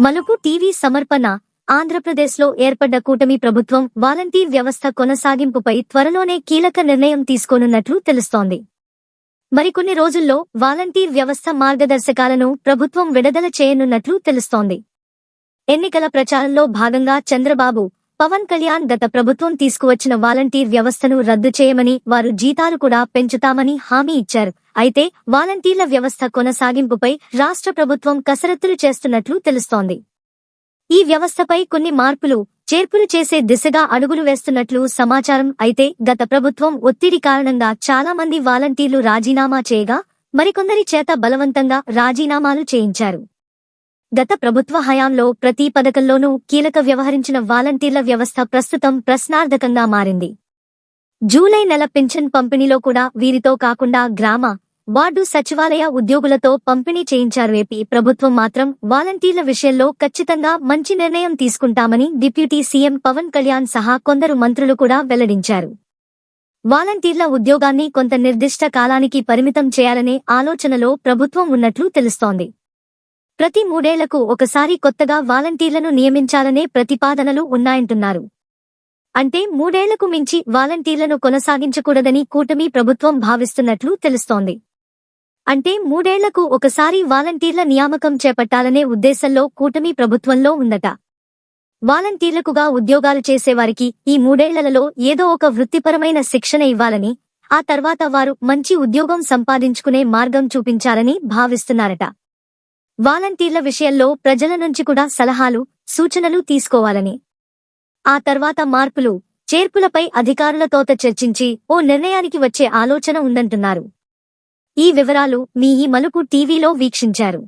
మలుపు టీవీ సమర్పణ. ఆంధ్రప్రదేశ్లో ఏర్పడ్డ కూటమి ప్రభుత్వం వాలంటీర్ వ్యవస్థ కొనసాగింపుపై త్వరలోనే కీలక నిర్ణయం తీసుకోనున్నట్లు తెలుస్తోంది. మరికొన్ని రోజుల్లో వాలంటీర్ వ్యవస్థ మార్గదర్శకాలను ప్రభుత్వం విడుదల చేయనున్నట్లు తెలుస్తోంది. ఎన్నికల ప్రచారంలో భాగంగా చంద్రబాబు పవన్ కళ్యాణ్ గత ప్రభుత్వం తీసుకువచ్చిన వాలంటీర్ వ్యవస్థను రద్దు చేయమని వారు జీతాలు కూడా పెంచుతామని హామీ ఇచ్చారు. అయితే వాలంటీర్ల వ్యవస్థ కొనసాగింపుపై రాష్ట్ర ప్రభుత్వం కసరత్తులు చేస్తున్నట్లు తెలుస్తోంది. ఈ వ్యవస్థపై కొన్ని మార్పులు చేర్పులు చేసే దిశగా అడుగులు వేస్తున్నట్లు సమాచారం అయితే గత ప్రభుత్వం ఒత్తిడి కారణంగా చాలా మంది వాలంటీర్లు రాజీనామా చేయగా మరికొందరి చేత బలవంతంగా రాజీనామాలు చేయించారు. గత ప్రభుత్వ హయాంలో ప్రతి పథకంలోనూ కీలక వ్యవహరించిన వాలంటీర్ల వ్యవస్థ ప్రస్తుతం ప్రశ్నార్థకంగా మారింది. జూలై నెల పింఛన్ పంపిణీలో కూడా వీరితో కాకుండా గ్రామ వార్డు సచివాలయ ఉద్యోగులతో పంపిణీ చేయించారు ఏపీ ప్రభుత్వం మాత్రం వాలంటీర్ల విషయంలో ఖచ్చితంగా మంచి నిర్ణయం తీసుకుంటామని డిప్యూటీ సీఎం పవన్ కళ్యాణ్ సహా కొందరు మంత్రులు కూడా వెల్లడించారు. వాలంటీర్ల ఉద్యోగాన్ని కొంత నిర్దిష్ట కాలానికి పరిమితం చేయాలనే ఆలోచనలో ప్రభుత్వం ఉన్నట్లు తెలుస్తోంది. ప్రతి మూడేళ్ళకు ఒకసారి కొత్తగా వాలంటీర్లను నియమించాలనే ప్రతిపాదనలు ఉన్నాయంటున్నారు. అంటే మూడేళ్ళకు మించి వాలంటీర్లను కొనసాగించకూడదని కూటమి ప్రభుత్వం భావిస్తున్నట్లు తెలుస్తోంది. అంటే మూడేళ్ళకు ఒకసారి వాలంటీర్ల నియామకం చేపట్టాలనే ఉద్దేశంలో కూటమి ప్రభుత్వంలో ఉందట. వాలంటీర్లకుగా ఉద్యోగాలు చేసేవారికి ఈ మూడేళ్ళలో ఏదో ఒక వృత్తిపరమైన శిక్షణ ఇవ్వాలని ఆ తర్వాత వారు మంచి ఉద్యోగం సంపాదించుకునే మార్గం చూపించాలని భావిస్తున్నారట. వాలంటీర్ల విషయంలో ప్రజల నుంచి కూడా సలహాలు సూచనలు తీసుకోవాలని. ఆ తర్వాత మార్పులు చేర్పులపై అధికారులతోత చర్చించి ఓ నిర్ణయానికి వచ్చే ఆలోచన ఉందంటున్నారు. ఈ వివరాలు మీ ఈ మలుపు టీవీలో వీక్షించారు.